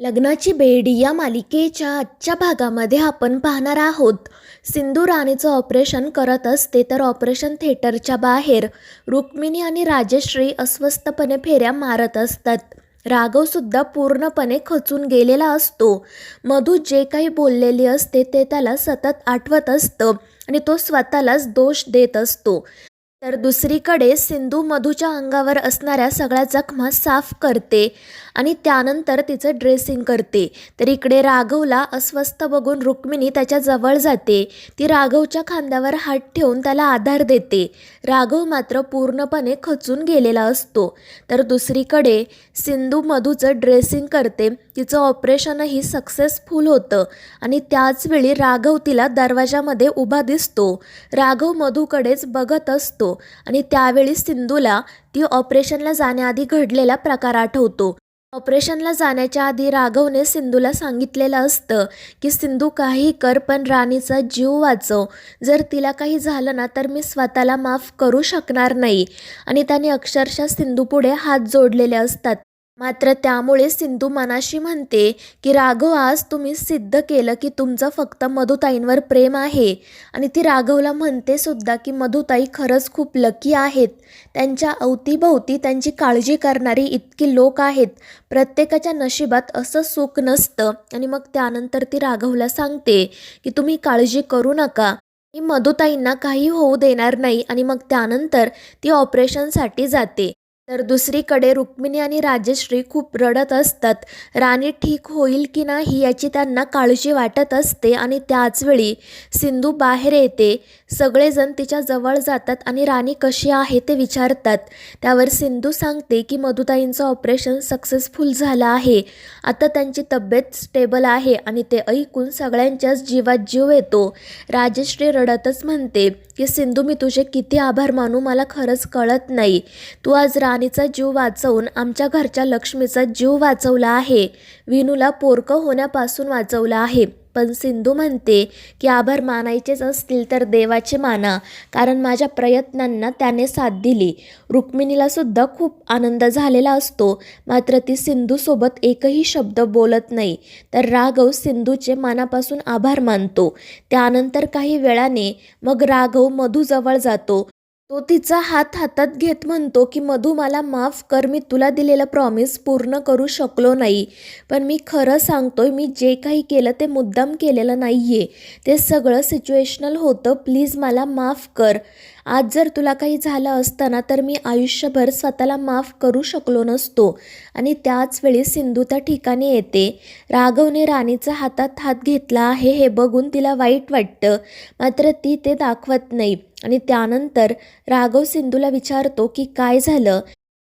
लग्नाची बेडी या मालिकेच्या आजच्या भागामध्ये आपण पाहणार आहोत. सिंधू राणीचं ऑपरेशन करत असते तर ऑपरेशन थिएटरच्या बाहेर. रुक्मिणी आणि राजश्री अस्वस्थपणे फेऱ्या मारत असतात. राघवसुद्धा पूर्णपणे खचून गेलेला असतो. मधू जे काही बोललेली असते ते त्याला सतत आठवत असतं आणि तो स्वतःलाच दोष देत असतो. तर दुसरीकडे सिंधू मधूच्या अंगावर असणाऱ्या सगळ्या जखमा साफ करते आणि त्यानंतर तिचं ड्रेसिंग करते. तर इकडे राघवला अस्वस्थ बघून रुक्मिणी त्याच्याजवळ जाते. ती राघवच्या खांद्यावर हात ठेवून त्याला आधार देते. राघव मात्र पूर्णपणे खचून गेलेला असतो. तर दुसरीकडे सिंधू मधूचं ड्रेसिंग करते. तिचं ऑपरेशनही सक्सेसफुल होतं आणि त्याचवेळी राघव तिला दरवाजामध्ये उभा दिसतो. राघव मधूकडेच बघत असतो आणि त्यावेळी सिंधूला ती ऑपरेशनला जाण्याआधी घडलेला प्रकार आठवतो. ऑपरेशनला जाण्याच्या आधी राघवने सिंधूला सांगितलेलं असतं की सिंधू काही कर पण राणीचा जीव वाचव. जर तिला काही झालं ना तर मी स्वतःला माफ करू शकणार नाही. आणि त्याने अक्षरशः सिंधूपुढे हात जोडलेले असतात. मात्र त्यामुळे सिंधू मनाशी म्हणते की राघव आज तुम्ही सिद्ध केलं की तुमचं फक्त मधुताईंवर प्रेम आहे. आणि ती राघवला म्हणते सुद्धा की मधुताई खरंच खूप लकी आहेत. त्यांच्या अवतीभोवती त्यांची काळजी करणारी इतकी लोक आहेत. प्रत्येकाच्या नशिबात असं सुख नसतं. आणि मग त्यानंतर ती राघवला सांगते की तुम्ही काळजी करू नका. मी मधुताईंना काही होऊ देणार नाही. आणि मग त्यानंतर ती ऑपरेशनसाठी जाते. तर दुसरीकडे रुक्मिणी आणि राजश्री खूप रडत असतात. राणी ठीक होईल की नाही याची त्यांना काळजी वाटत असते आणि त्याचवेळी सिंधू बाहेर येते. सगळेजण तिच्या जवळ जातात आणि राणी कशी आहे ते विचारतात. त्यावर सिंधू सांगते की मधुताईंचं ऑपरेशन सक्सेसफुल झालं आहे. आता त्यांची तब्येत स्टेबल आहे आणि ते ऐकून सगळ्यांच्याच जीवात जीव येतो. राजश्री रडतच म्हणते की सिंधू मी तुझे किती आभार मानू मला खरंच कळत नाही. तू आज राणीचा जीव वाचवून आमच्या घरच्या लक्ष्मीचा जीव वाचवला आहे. विनूला पोरकं होण्यापासून वाचवलं आहे. पण सिंधू म्हणते की आभार मानायचेच असतील तर देवाचे माना कारण माझ्या प्रयत्नांना त्याने साथ दिली. रुक्मिणीला सुद्धा खूप आनंद झालेला असतो. मात्र ती सिंधूसोबत एकही शब्द बोलत नाही. तर राघव सिंधूचे मनापासून आभार मानतो. त्यानंतर काही वेळाने मग राघव मधूजवळ जातो. तो तिचा हात हातात घेत म्हणतो की मधू मला माफ कर मी तुला दिलेलं प्रॉमिस पूर्ण करू शकलो नाही. पण मी खरं सांगतोय मी जे काही केलं ते मुद्दाम केलेलं नाही आहे ते सगळं सिच्युएशनल होतं. प्लीज मला माफ कर. आज जर तुला काही झालं असतं ना तर मी आयुष्यभर स्वतःला माफ करू शकलो नसतो. आणि त्याच वेळी सिंधू त्या ठिकाणी येते. राघवने राणीचा हातात हात घेतला आहे हे बघून तिला वाईट वाटतं. मात्र ती ते दाखवत नाही. आणि त्यानंतर राघव सिंधूला विचारतो की काय झालं?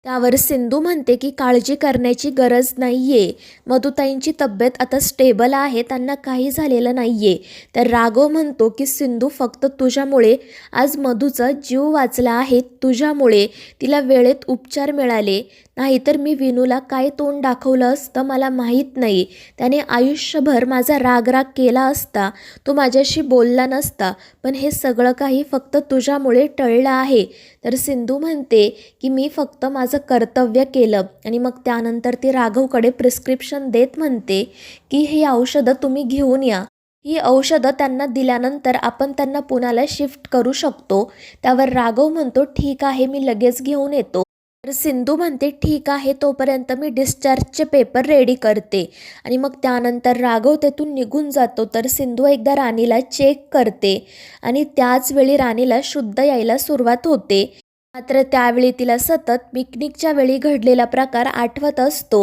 त्यावर सिंधू म्हणते की काळजी करण्याची गरज नाही आहे मधुताईंची तब्येत आता स्टेबल आहे. त्यांना काही झालेलं नाही आहे तर राघव म्हणतो की सिंधू फक्त तुझ्यामुळे आज मधूचा जीव वाचला आहे. तुझ्यामुळे तिला वेळेत उपचार मिळाले. नाहीतर मी विनूला काय तोंड दाखवलं असतं मला माहीत नाही. त्याने आयुष्यभर माझा रागराग केला असता. तो माझ्याशी बोलला नसता. पण हे सगळं काही फक्त तुझ्यामुळे टळलं आहे. तर सिंधू म्हणते की मी फक्त माझं कर्तव्य केलं. आणि मग त्यानंतर ती राघवकडे प्रिस्क्रिप्शन देत म्हणते की ही औषधं तुम्ही घेऊन या. ही औषधं त्यांना दिल्यानंतर आपण त्यांना पुण्याला शिफ्ट करू शकतो. त्यावर राघव म्हणतो ठीक आहे मी लगेच घेऊन येतो. तर सिंधू म्हणते ठीक आहे तोपर्यंत मी डिस्चार्जचे पेपर रेडी करते. आणि मग त्यानंतर राघव तेथून निघून जातो. तर सिंधू एकदा राणीला चेक करते. आणि त्याच वेळी राणीला शुद्ध यायला सुरुवात होते. मात्र त्यावेळी तिला सतत पिकनिकच्या वेळी घडलेला प्रकार आठवत असतो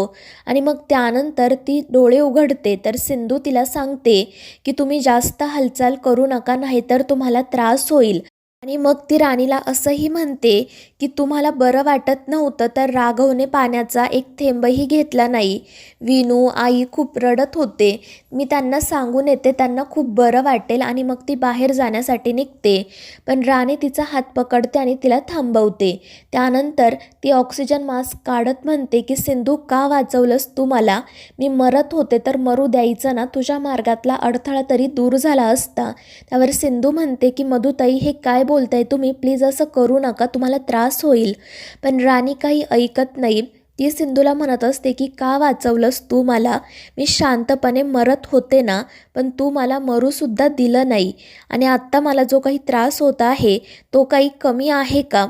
आणि मग त्यानंतर ती डोळे उघडते. तर सिंधू तिला सांगते की तुम्ही जास्त हालचाल करू नका नाहीतर तुम्हाला त्रास होईल. आणि मग ती राणीला असंही म्हणते की तुम्हाला बरं वाटत नव्हतं तर राघवने पाण्याचा एक थेंबही घेतला नाही. विनू आई खूप रडत होते. मी त्यांना सांगून येते त्यांना खूप बरं वाटेल आणि मग ती बाहेर जाण्यासाठी निघते. पण राणी तिचा हात पकडते आणि तिला थांबवते. त्यानंतर ती ऑक्सिजन मास्क काढत म्हणते की सिंधू का वाचवलंस तू मला? मी मरत होते तर मरू द्यायचं ना? तुझ्या मार्गातला अडथळा तरी दूर झाला असता. त्यावर सिंधू म्हणते की मधुताई हे काय बोल बोलताय तुम्ही प्लीज असं करू नका तुम्हाला त्रास होईल. पण राणी काही ऐकत नाही. ती सिंधूला म्हणत असते की का वाचवलंस तू मला? मी शांतपणे मरत होते ना पण तू मला मरूसुद्धा दिलं नाही. आणि आत्ता मला जो काही त्रास होत आहे तो काही कमी आहे का?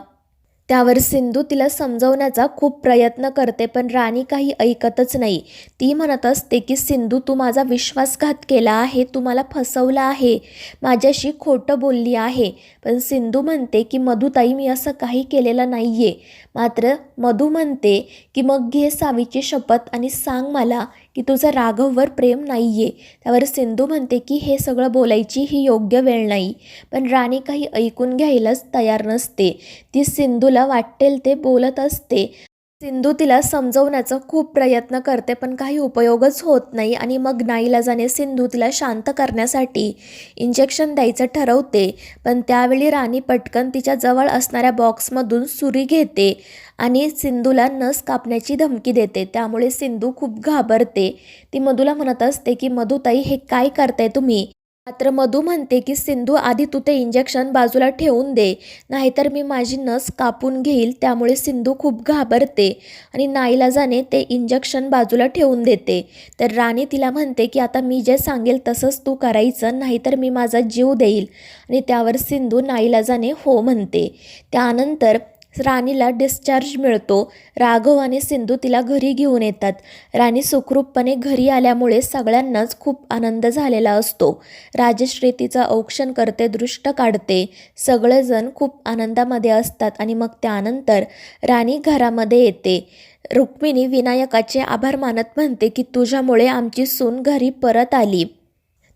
त्यावर सिंधू तिला समजवण्याचा खूप प्रयत्न करते पण राणी काही ऐकतच नाही. ती म्हणत असते की सिंधू तू माझा विश्वासघात केला आहे तू मला फसवलं आहे माझ्याशी खोटं बोलली आहे. पण सिंधू म्हणते की मधुताई मी असं काही केलेलं नाही आहे मात्र मधू म्हणते की मग घे सावीची शपथ आणि सांग मला की तुझं राघववर प्रेम नाही आहे त्यावर सिंधू म्हणते की हे सगळं बोलायची ही योग्य वेळ नाही. पण राणी काही ऐकून घ्यायलाच तयार नसते. ती सिंधूला वाटेल ते बोलत असते. सिंधू तिला समजवण्याचा खूप प्रयत्न करते पण काही उपयोगच होत नाही आणि मग नाईलाजाने सिंधू तिला शांत करण्यासाठी इंजेक्शन द्यायचं ठरवते. पण त्यावेळी राणी पटकन तिच्या जवळ असणाऱ्या बॉक्समधून सुरी घेते आणि सिंधूला नस कापण्याची धमकी देते. त्यामुळे सिंधू खूप घाबरते. ती मधूला म्हणत असते की मधुताई हे काय करताय तुम्ही? मात्र मधू म्हणते की सिंधू आधी तू ते इंजेक्शन बाजूला ठेवून दे. नाहीतर मी माझी नस कापून घेईल त्यामुळे सिंधू खूप घाबरते आणि नाईलाजाने ते इंजेक्शन बाजूला ठेवून देते. तर राणी तिला म्हणते की आता मी जे सांगेल तसंच तू करायचं नाहीतर मी माझा जीव देईल. आणि त्यावर सिंधू नाईलाजाने हो म्हणते. त्यानंतर राणीला डिस्चार्ज मिळतो. राघव आणि सिंधू तिला घरी घेऊन येतात. राणी सुखरूपपणे घरी आल्यामुळे सगळ्यांनाच खूप आनंद झालेला असतो. राजश्री तिचं औक्षण करते दृष्ट काढते. सगळेजण खूप आनंदामध्ये असतात आणि मग त्यानंतर राणी घरामध्ये येते. रुक्मिणी विनायकाचे आभार मानत म्हणते की तुझ्यामुळे आमची सून घरी परत आली.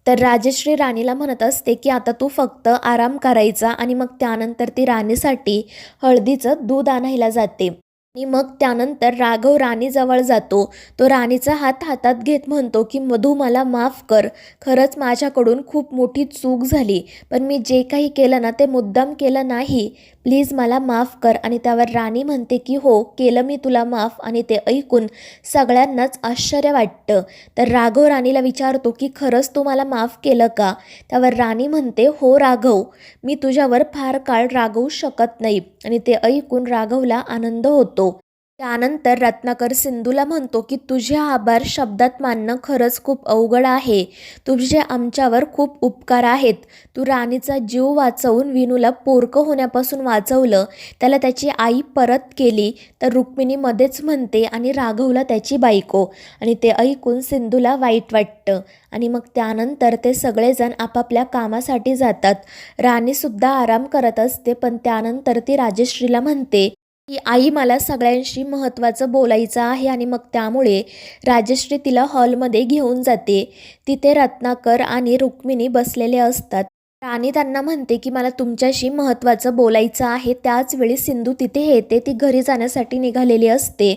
तर राजश्री राणीला म्हणत असते की आता तू फक्त आराम करायचा आणि मग त्यानंतर ती राणीसाठी हळदीचं दूध आणायला जाते. आणि मग त्यानंतर राघव राणीजवळ जातो. तो राणीचा हात हातात घेत म्हणतो की मधू मला माफ कर. खरंच माझ्याकडून खूप मोठी चूक झाली. पण मी जे काही केलं ना ते मुद्दाम केलं नाही. प्लीज मला माफ कर आणि त्यावर राणी म्हणते की हो केलं मी तुला माफ आणि ते ऐकून सगळ्यांनाच आश्चर्य वाटतं. तर राघव राणीला विचारतो की खरंच तू मला माफ केलं का? त्यावर राणी म्हणते हो राघव मी तुझ्यावर फार काळ रागवू शकत नाही. आणि ते ऐकून राघवला आनंद होतो. त्यानंतर रत्नाकर सिंधूला म्हणतो की तुझे आभार शब्दात मानणं खरंच खूप अवघड आहे. तुझे आमच्यावर खूप उपकार आहेत. तू राणीचा जीव वाचवून विनूला पोरकं होण्यापासून वाचवलं. त्याला त्याची आई परत केली तर रुक्मिणी मध्येच म्हणते आणि राघवला त्याची बायको. आणि ते ऐकून सिंधूला वाईट वाटतं. आणि मग त्यानंतर ते सगळेजण आपापल्या कामासाठी जातात. राणीसुद्धा आराम करत असते पण त्यानंतर ती राजश्रीला म्हणते की आई मला सगळ्यांशी महत्त्वाचं बोलायचं आहे आणि मग त्यामुळे राजश्री तिला हॉलमध्ये घेऊन जाते. तिथे रत्नाकर आणि रुक्मिणी बसलेले असतात. राणी त्यांना म्हणते की मला तुमच्याशी महत्त्वाचं बोलायचं आहे. त्याच वेळी सिंधू तिथे येते. ती घरी जाण्यासाठी निघालेली असते.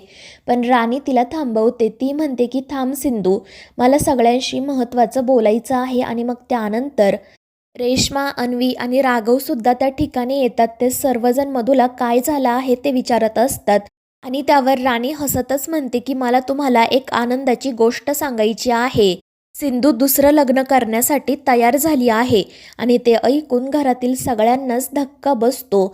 पण राणी तिला थांबवते. ती म्हणते की थांब सिंधू. मला सगळ्यांशी महत्त्वाचं बोलायचं आहे आणि मग त्यानंतर रेश्मा अन्वी आणि राघवसुद्धा त्या ठिकाणी येतात. ते सर्वजण मधूला काय झालं आहे ते विचारत असतात. आणि त्यावर राणी हसतच म्हणते की मला तुम्हाला एक आनंदाची गोष्ट सांगायची आहे. सिंधू दुसरं लग्न करण्यासाठी तयार झाली आहे आणि ते ऐकून घरातील सगळ्यांनाच धक्का बसतो.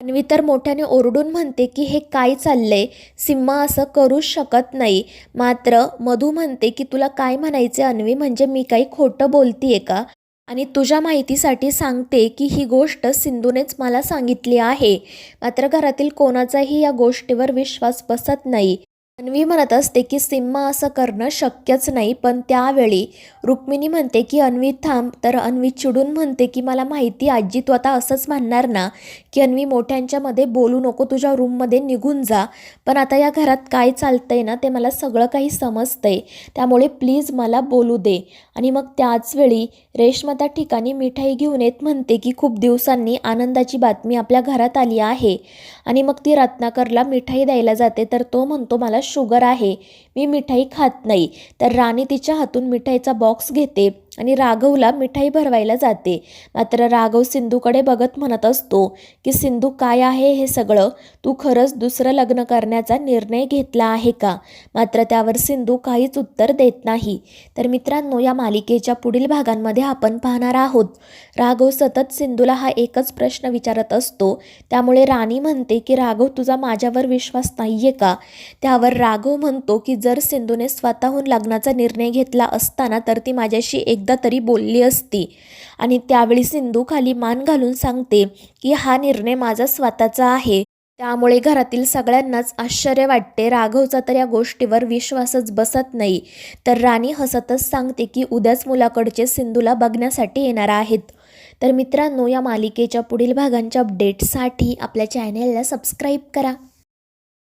अन्वी तर मोठ्याने ओरडून म्हणते की हे काय चाललंय? सिम्मा असं करूच शकत नाही. मात्र मधू म्हणते की तुला काय म्हणायचे अन्वी? म्हणजे मी काही खोटं बोलतीये का? आणि तुझ्या माहितीसाठी सांगते की ही गोष्ट सिंधूनेच मला सांगितली आहे. मात्र घरातील कोणाचाही या गोष्टीवर विश्वास बसत नाही. अन्वी म्हणत असते की सिम्मा असं करणं शक्यच नाही पण त्यावेळी रुक्मिणी म्हणते की अन्वी थांब. तर अन्वी चिडून म्हणते की मला माहिती आजी तू आता असंच म्हणणार ना की अन्वी मोठ्यांच्यामध्ये बोलू नको तुझ्या रूममध्ये निघून जा. पण आता या घरात काय चालतंय ना ते मला सगळं काही समजतंय. त्यामुळे प्लीज मला बोलू दे. आणि मग त्याच वेळी रेश्मा त्या ठिकाणी मिठाई घेऊन येत म्हणते की खूप दिवसांनी आनंदाची बातमी आपल्या घरात आली आहे. आणि मग ती रत्नाकरला मिठाई द्यायला जाते तर तो म्हणतो मला शुगर आहे मी मिठाई खात नाही. तर राणी तिच्या हातून मिठाईचा बॉक्स घेते. आणि राघवला मिठाई भरवायला जाते. मात्र राघव सिंधूकडे बघत म्हणत असतो की सिंधू काय आहे हे सगळं? तू खरंच दुसरं लग्न करण्याचा निर्णय घेतला आहे का? मात्र त्यावर सिंधू काहीच उत्तर देत नाही. तर मित्रांनो या मालिकेच्या पुढील भागांमध्ये आपण पाहणार आहोत. राघव सतत सिंधूला हा एकच प्रश्न विचारत असतो. त्यामुळे राणी म्हणते की राघव तुझा माझ्यावर विश्वास नाही आहे का? त्यावर राघव म्हणतो की जर सिंधूने स्वतःहून लग्नाचा निर्णय घेतला असताना तर ती माझ्याशी एक एकदा तरी बोलली असती. आणि त्यावेळी सिंधू खाली मान घालून सांगते की हा निर्णय माझा स्वतःचा आहे. त्यामुळे घरातील सगळ्यांनाच आश्चर्य वाटते. राघवचा तर या गोष्टीवर विश्वासच बसत नाही. तर राणी हसतच सांगते की उद्याच मुलाकडचे सिंधूला बघण्यासाठी येणार आहेत. तर मित्रांनो या मालिकेच्या पुढील भागांच्या अपडेटसाठी आपल्या चॅनेलला सबस्क्राईब करा.